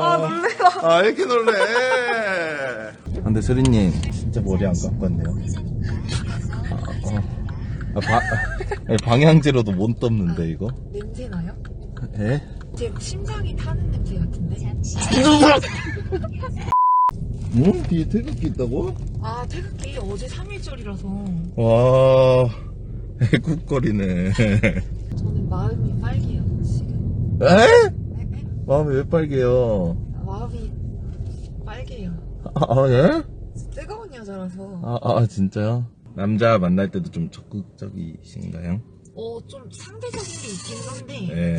아 놀래라. 아, 이렇게 놀래. 근데 세리님, 진짜 머리 안 감고 왔네요. 아, 어. 아, 바, 아니, 방향제로도 못 덮는데, 이거? 냄새 나요? 에? 제 심장이 타는 냄새 같은데. 응? 뒤에 태극기 있다고? 아 태극기 어제 3일절이라서 와, 애국거리네. 저는 마음이 빨개요 지금. 에? 에? 에? 마음이 왜 빨개요? 마음이 빨개요. 아, 아, 예? 뜨거운 여자라서 아, 아, 진짜요? 남자 만날 때도 좀 적극적이신가요? 어 좀 상대적인 게 있긴 한데 예.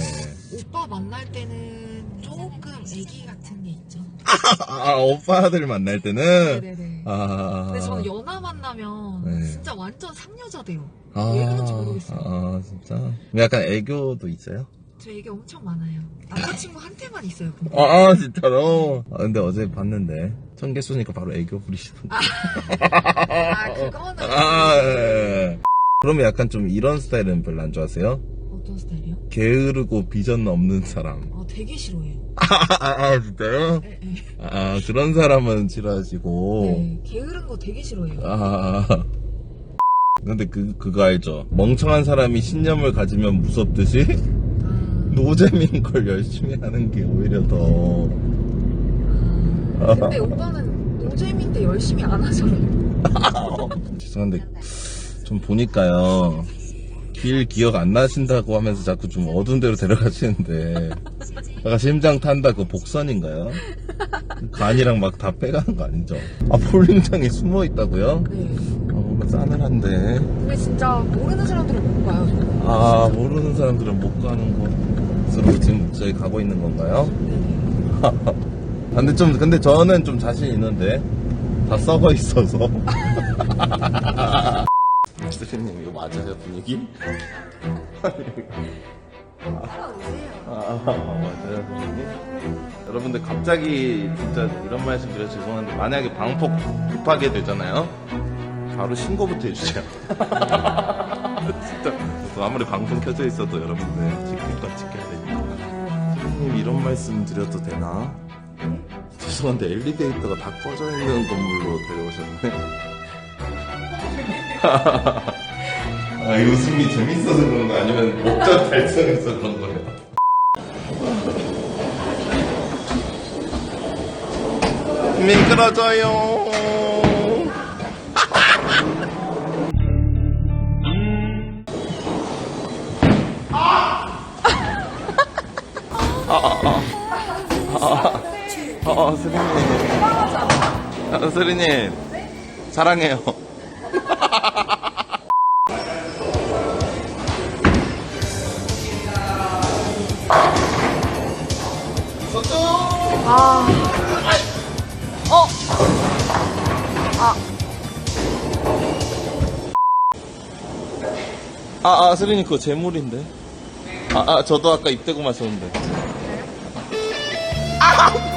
오빠 만날 때는 조금 애기 같은 게 있죠. 아, 오빠들 만날 때는? 네네네. 아. 근데 저는 연하 만나면 네. 진짜 완전 상여자 돼요. 아, 왜 그런지 모르겠어요. 아, 진짜? 약간 애교도 있어요? 저 애기 엄청 많아요. 남자친구 한테만 있어요. 근데. 아, 아, 진짜로? 아, 근데 어제 봤는데. 청개 쏘니까 바로 애교 부리시던데. 아 그거는 아, 예. 그러면 약간 좀 이런 스타일은 별로 안 좋아하세요? 어떤 스타일이요? 게으르고 비전 없는 사람. 아 되게 싫어해요. 아, 아, 아, 진짜요? 네, 네. 아, 그런 사람은 싫어하시고. 네, 게으른 거 되게 싫어해요. 아. 근데 그, 그거 알죠? 멍청한 사람이 신념을 가지면 무섭듯이 아, 노잼인 걸 열심히 하는 게 오히려 더. 아, 근데 오빠는 노잼인데 열심히 안 하잖아요. 죄송한데, 좀 보니까요. 길 기억 안 나신다고 하면서 자꾸 좀 어두운 데로 데려가시는데. 아까 심장 탄다 그 복선인가요? 간이랑 막 다 빼가는 거 아니죠? 아, 폴링장에 숨어 있다고요? 네. 아, 뭔가 싸늘한데. 근데 진짜 모르는 사람들은 못 가요. 저는. 아, 모르는 사람들은 못 가는 곳으로 지금 저희 가고 있는 건가요? 네네. 아, 근데 좀, 근데 저는 좀 자신 있는데. 다 썩어 있어서. 스님, 이거 맞아요, 분위기? 따라오세요. 아, 맞아요, 분위기? 여러분들, 갑자기 진짜 이런 말씀 드려서 죄송한데, 만약에 방폭 급하게 되잖아요? 바로 신고부터 해주세요. 진짜. 또 아무리 방송 켜져 있어도 여러분들 지킬 건 지켜야 되니까. 선생님, 이런 말씀 드려도 되나? 죄송한데 엘리베이터가 다 꺼져 있는 건물로 데려오셨네. 아, 이 웃음이 재밌어서 그런 거 아니면 목적 달성해서 그런 거예요? 미끄러져요. 어, 스리님. 아, 스리님. 사랑해요. 아. 어. 아, 아, 스리님 그거 재물인데. 아, 아, 저도 아까 입대고 마셨는데. 각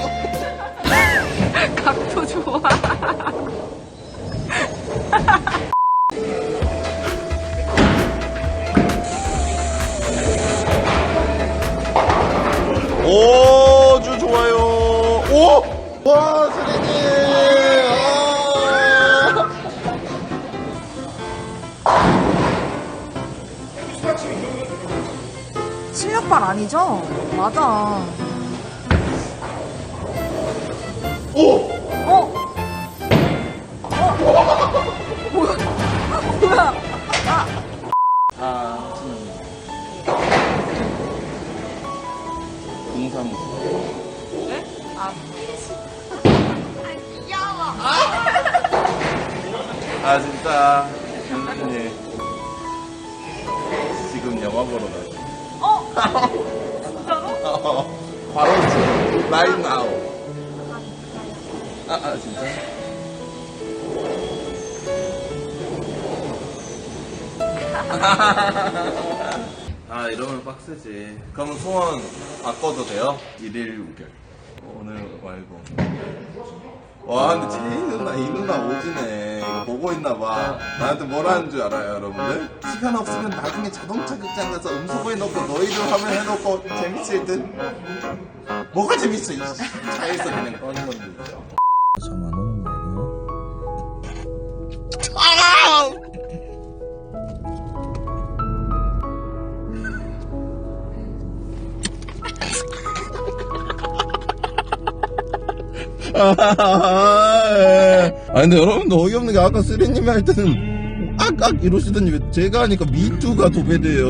실력발 아니죠? 맞아. 오! 어? 어? 뭐야? 뭐야? 아, 공사무. 네? 아, 아, 진짜. 선생님. 지금 영화 보러 가요. 어? 진짜로? 어, 바로 지금, right now. 아, 아, 진짜? 아, 이러면 빡세지. 그럼 소원 바꿔도 돼요? 일일 우결. 오늘 말고. 와 근데 이 누나 이 누나 오지네 이거 보고 있나봐 나한테 뭐라는 줄 알아요 여러분들? 시간 없으면 나중에 자동차 극장 가서 음소거 해 놓고 너희들 화면 해놓고 재밌을 듯 뭐가 재밌어 이 차에서 그냥 꺼는 건데 아 근데 여러분들 어이없는 게 아까 쓰리님이 할 때는 악악 이러시더니 왜 제가 하니까 미투가 도배돼요.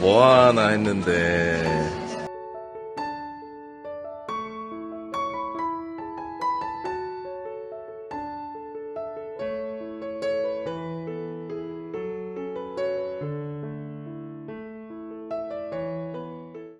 뭐 하나 했는데